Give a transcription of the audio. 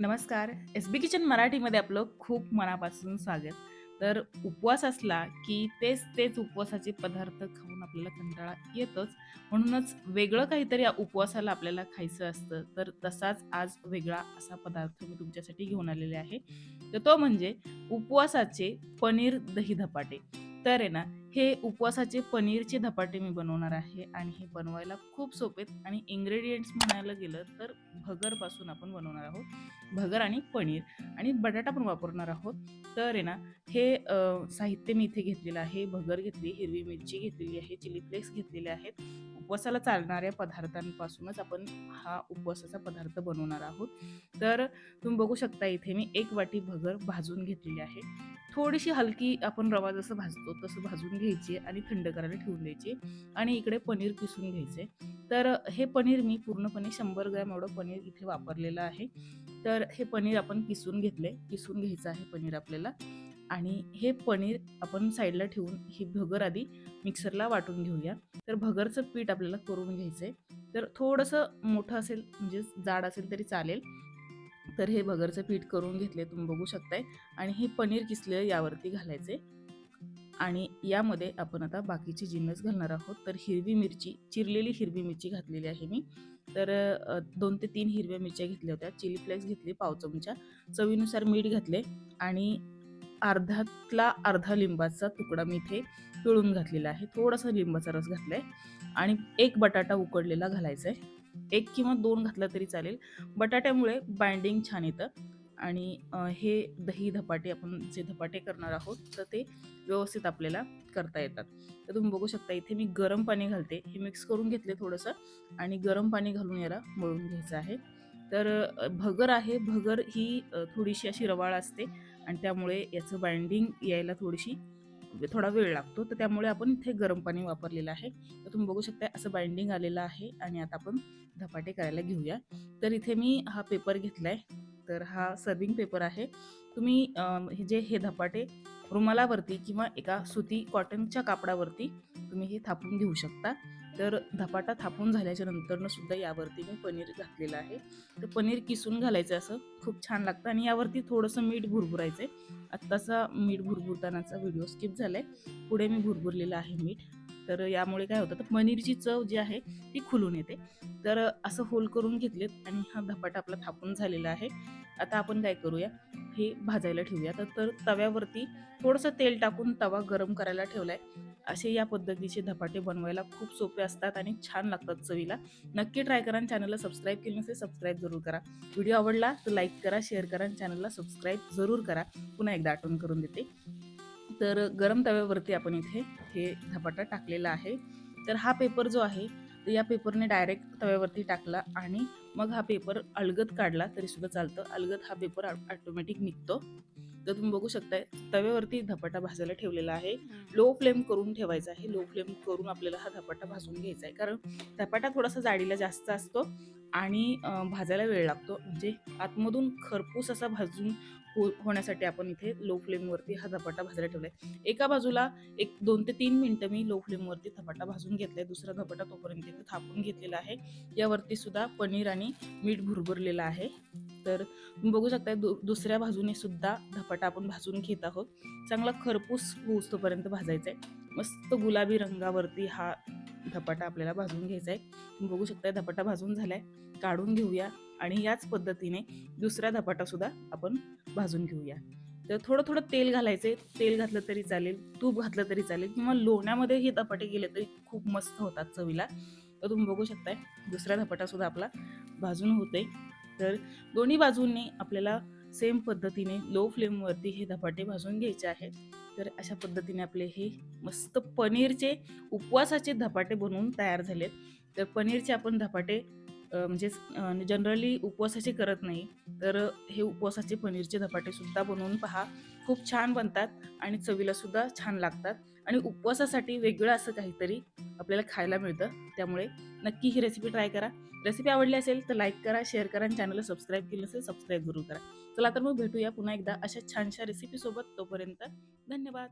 नमस्कार. एस बी किचन मराठीमध्ये आपलं खूप मनापासून स्वागत. तर उपवास असला की तेच तेच उपवासाचे पदार्थ खाऊन आपल्याला कंटाळा येतोच. म्हणूनच वेगळं काहीतरी उपवासाला आपल्याला खायचं असतं. तर तसाच आज वेगळा असा पदार्थ मी तुमच्यासाठी घेऊन आलेले आहे. तर तो म्हणजे उपवासाचे पनीर दही धपाटे. तर आहे ना हे उपवासाचे पनीरचे धपाटे मी बनवणार आहे आणि हे बनवायला खूप सोपे आहेत आणि इंग्रेडियंट्स म्हणायला गेलं तर भगरपासून आपण बनवणार आहोत. भगर आणि पनीर आणि बटाटा पण वापरणार आहोत. तर आहे ना हे साहित्य मी इथे घेतलेलं आहे भगर घेतली हिरवी मिरची घेतलेली आहे चिली फ्लेक्स घेतलेले आहेत. उपवासाला चालणाऱ्या पदार्थांपासूनच आपण हा उपवासाचा पदार्थ बनवणार आहोत. तर तुम्ही बघू शकता इथे मी एक वाटी भगर भाजून घेतलेली आहे. थोडीशी हलकी आपण रवा जसं भाजतो तसं भाजून घ्यायची आणि थंड करायला ठेवून द्यायची. आणि इकडे पनीर किसून घ्यायचे. तर हे पनीर मी पूर्णपणे शंभर ग्रॅम एवढं पनीर इथे वापरलेलं आहे. तर हे पनीर आपण किसून घेतले किसून घ्यायचं आहे पनीर आपल्याला. आणि हे पनीर आपण साईडला ठेवून ही भगर आधी मिक्सरला वाटून घेऊया. तर भगरचं पीठ आपल्याला करून घ्यायचं आहे तर थोडंसं मोठं असेल म्हणजे जाड असेल तरी चालेल. तर हे भगरचं पीठ करून घेतले तुम्ही बघू शकताय. आणि हे पनीर किसलेलं यावरती घालायचे आणि यामध्ये आपण आता बाकीचे जिन्नस घालणार आहोत तर हिरवी मिरची चिरलेली हिरवी मिरची घातलेली आहे मी. तर दोन ते तीन हिरव्या मिरच्या घेतल्या होत्या. चिली फ्लेक्स घेतली पाव चमचा. चवीनुसार मीठ घातले आणि अर्ध्यातला अर्धा लिंबाचा तुकडा मी इथे पिळून घातलेला आहे. थोडासा लिंबाचा रस घातलाय. आणि एक बटाटा उकडलेला घालायचा आहे एक किंवा दोन घातला तरी चालेल. बटाट्यामुळे बाइंडिंग छान येतं. आणि हे दही धपाटे आपण जे धपाटे करणार आहोत तर ते व्यवस्थित आपल्याला करता येतात. तर तुम्ही बघू शकता इथे मी गरम पाणी घालते. हे मिक्स करून घेतले थोडंसं आणि गरम पाणी घालून याला मळून घ्यायचं आहे. तर भगर आहे. भगर ही थोडीशी अशी रवाळ असते आणि त्यामुळे याचं बाइंडिंग यायला थोडीशी म्हणजे थोडा वेळ लागतो. तर त्यामुळे आपण इथे गरम पाणी वापरलेलं आहे. तर तुम्ही बघू शकता असं बाइंडिंग आलेलं आहे आणि आता आपण धपाटे करायला घेऊया. तर इथे मी हा पेपर घेतलाय. तर हा सर्विंग पेपर आहे. तुम्ही हे जे हे धपाटे रुमालावरती किंवा एका सुती कॉटनच्या कापडावरती तुम्ही हे थापून घेऊ शकता. तर धपाटा थापून झाल्याच्या नंतरनं सुद्धा यावरती मी पनीर घातलेलं आहे. तर पनीर किसून घालायचं असं खूप छान लागतं आणि यावरती थोडंसं मीठ भुरभुरायचं आहे. आत्ताचा मीठ भुरभुरतानाचा व्हिडिओ स्किप आहे पुढे मी भुरभुरलेलं आहे मीठ. तर यामुळे काय होतं तर पनीरची चव जी आहे ती खुलून येते. तर असं होल करून घेतलेत आणि हा धपाटा आपला थापून झालेला आहे. आता आपण काय करूया? हे भाजायला ठेवूया. तर तर तव्यावरती थोडंसं तेल टाकून तवा गरम करायला ठेवलाय. असे या पद्धतीचे धपाटे बनवायला खूप सोपे असतात आणि छान लागतात चवीला. नक्की ट्राय करा आणि चॅनलला सबस्क्राईब केलं नसेल सबस्क्राईब जरूर करा. व्हिडिओ आवडला तर लाईक करा शेअर करा आणि चॅनलला सबस्क्राईब जरूर करा. पुन्हा एकदा आठवण करून देते. तर गरम तव्यावरती आपण इथे हे धपाटा टाकलेला आहे. तर हा पेपर जो आहे या पेपरने डायरेक्ट तव्यावरती टाकला आणि मग हा पेपर अलगद काढला तरी सुद्धा चालतं. अलगद हा पेपर ऑटोमॅटिक निघतो. तर तुम्ही बघू शकताय तव्यावरती धपाटा भाजायला ठेवलेला आहे. लो फ्लेम करून ठेवायचा आहे. लो फ्लेम करून आपल्याला हा धपाटा भाजून घ्यायचा आहे. कारण धपाटा थोडासा जाडीला जास्त असतो आणि भाजायला वेळ लागतो. म्हणजे आतमधून खरपूस असा भाजून हो होण्यासाठी आपण इथे लो फ्लेमवरती हा धपाटा भाजायला ठेवलाय. एका बाजूला एक दोन ते तीन मिनटं मी लो फ्लेमवरती धपाटा भाजून घेतलाय. दुसरा धपाटा तोपर्यंत इथे थापून घेतलेला आहे. यावरती सुद्धा पनीर आणि मीठ भुरभुरलेलं आहे. तर बघू शकता दु दुसऱ्या बाजूने सुद्धा धपाटा आपण भाजून घेत आहोत. चांगला खरपूस होऊस्तोपर्यंत भाजायचा आहे मस्त गुलाबी रंगावरती हा धपाटा आपल्याला भाजून घ्यायचा आहे तुम्ही बघू शकता धपाटा भाजून झालाय. काढून घेऊया आणि याच पद्धतीने दुसरा धपाटा सुद्धा आपण भाजून घेऊया. तर थोडं थोडं तेल घालायचे तेल घातलं तरी चालेल तूप घातलं तरी चालेल. किंवा लोण्यामध्ये हे धपाटे गेले तरी खूप मस्त होतात चवीला. तर तुम्ही बघू शकताय दुसरा धपाटा सुद्धा आपला भाजून होते तर दोन्ही बाजूंनी आपल्याला सेम पद्धतीने लो फ्लेमवरती हे धपाटे भाजून घ्यायचे आहेत. तर अशा पद्धतीने आपले हे मस्त पनीरचे उपवासाचे धपाटे बनवून तयार झालेत. तर पनीरचे आपण धपाटे म्हणजे जनरली उपवासाचे करत नाही तर हे उपवासाचे पनीरचे धपाटे सुद्धा बनवून पहा. खूप छान बनतात आणि चवीला सुद्धा छान लागतात. आणि उपवासासाठी वेगळं असं काहीतरी आपल्याला खायला मिळतं. त्यामुळे नक्की ही रेसिपी ट्राय करा. रेसिपी आवडली असेल तर लाईक करा शेअर करा आणि चॅनलला सबस्क्राईब केलं असेल सबस्क्राईब जरूर करा. चला तर मग भेटूया पुन्हा एकदा अशा छानशा रेसिपीसोबत तोपर्यंत धन्यवाद.